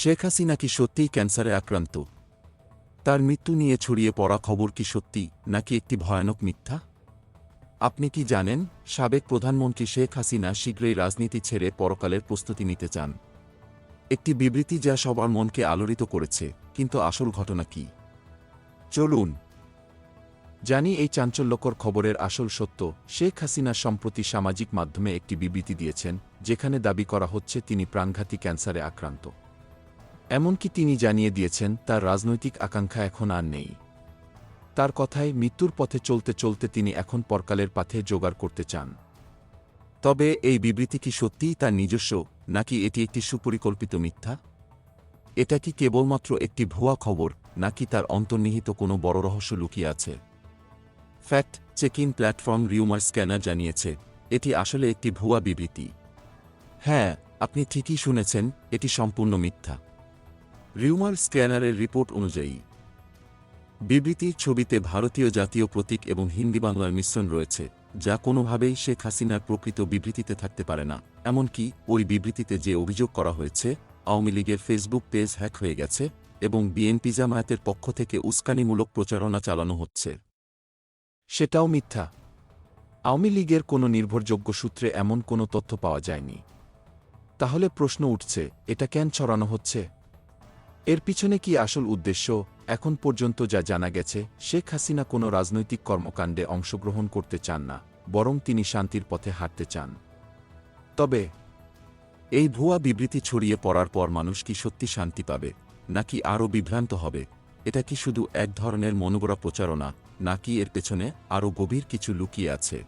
শেখ হাসিনা কি সত্যিই ক্যান্সারে আক্রান্ত? তার মৃত্যু নিয়ে ছড়িয়ে পড়া খবর কি সত্যি নাকি একটি ভয়ানক মিথ্যা? আপনি কি জানেন, সাবেক প্রধানমন্ত্রী শেখ হাসিনা শীঘ্রই রাজনীতি ছেড়ে পরকালের প্রস্তুতি নিতে চান। একটি বিবৃতি যা সবার মনকে আলোড়িত করেছে, কিন্তু আসল ঘটনা কি? চলুন। জানি এই চাঞ্চল্যকর খবরের আসল সত্য, শেখ হাসিনা সম্প্রতি সামাজিক মাধ্যমে একটি বিবৃতি দিয়েছেন, যেখানে দাবি করা হচ্ছে তিনি প্রাণঘাতী ক্যান্সারে আক্রান্ত। এমনকি তিনি জানিয়ে দিয়েছেন, তার রাজনৈতিক আকাঙ্ক্ষা এখন আর নেই। তার কথায় মৃত্যুর পথে চলতে চলতে তিনি এখন পরকালের পাথে জোগাড় করতে চান। তবে এই বিবৃতি কি সত্যিই তার নিজস্ব, নাকি এটি একটি সুপরিকল্পিত মিথ্যা? এটা কি কেবলমাত্র একটি ভুয়া খবর, নাকি তার অন্তর্নিহিত কোনো বড় রহস্য লুকিয়ে আছে? Fact check in platform rumour scanner জানিয়েছে, এটি আসলে একটি ভুয়া বিবৃতি। হ্যাঁ আপনি ঠিকই শুনেছেন, এটি সম্পূর্ণ মিথ্যা। রিউমার স্ক্যানারের রিপোর্ট অনুযায়ী বিবৃতির ছবিতে ভারতীয় জাতীয় প্রতীক এবং হিন্দি বাংলার মিশ্রণ রয়েছে, যা কোনোভাবেই শেখ হাসিনার প্রকৃত বিবৃতিতে থাকতে পারে না। এমনকি ওই বিবৃতিতে যে অভিযোগ করা হয়েছে, আওয়ামী লীগের ফেসবুক পেজ হ্যাক হয়ে গেছে এবং বিএনপি জামায়াতের পক্ষ থেকে উস্কানিমূলক প্রচারণা চালানো হচ্ছে। সেটাও মিথ্যা। আওয়ামী লীগের কোনো নির্ভরযোগ্য সূত্রে এমন কোনো তথ্য পাওয়া যায়নি। তাহলে প্রশ্ন উঠছে, এটা কেন ছড়ানো হচ্ছে? এর পিছনে কি আসল উদ্দেশ্য? এখন পর্যন্ত যা জানা গেছে, শেখ হাসিনা কোনো রাজনৈতিক কর্মকাণ্ডে অংশগ্রহণ করতে চান না, বরং তিনি শান্তির পথে হাঁটতে চান। তবে, এই ভুয়া বিবৃতি ছড়িয়ে পড়ার পর মানুষ কি সত্যি শান্তি পাবে, নাকি আরও বিভ্রান্ত হবে? এটা কি শুধু এক ধরনের মনোগড়া প্রচারণা, নাকি এর পেছনে আরও গভীর কিছু লুকিয়ে আছে?